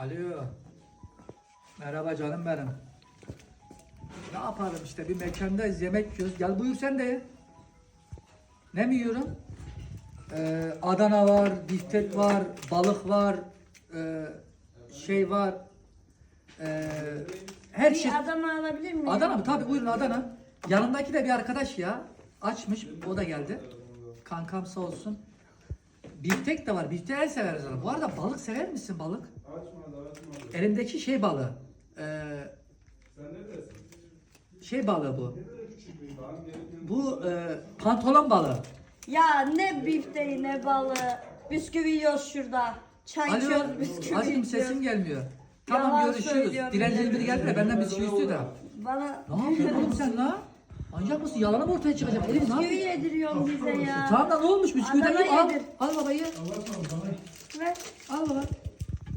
Alo. Merhaba canım benim. Ne yapalım işte bir mekandayız yemek yiyoruz. Gel buyur sen de ye. Ne mi yiyorum? Ee, Adana var, biftek var, balık var, ee, şey var. Ee, her şey. Bir Adana alabilir miyim? Adana mı? Tabii buyurun Adana. Yanındaki de bir arkadaş ya. Açmış. O da geldi. Kankam sağ olsun. Biftek de var. Biftek en severiz. Bu arada balık sever misin balık? Açmadı. Elimdeki şey balığı. Ee, Sen ne dersin? şey balığı bu. Bu e, pantolon balığı. Ya ne bifteği ne balığı. Bisküvi yiyoruz şurada. Çay içiyoruz bisküvi Aşkım içiyoruz. sesin gelmiyor. Tamam Yalan görüşürüz. söylüyorum. Biri geldi de benden bisküvi istiyor da. Bana Ne yapıyorsun oğlum sen la? Manyak mısın? Yalanı mı ortaya çıkacak? Elif ne bisküvi yapıyorsun? yediriyorsun bize ya. Tamam da ne olmuş? Bisküvi Adana dedim al. yedir. Al babayı. Ver. Al baba.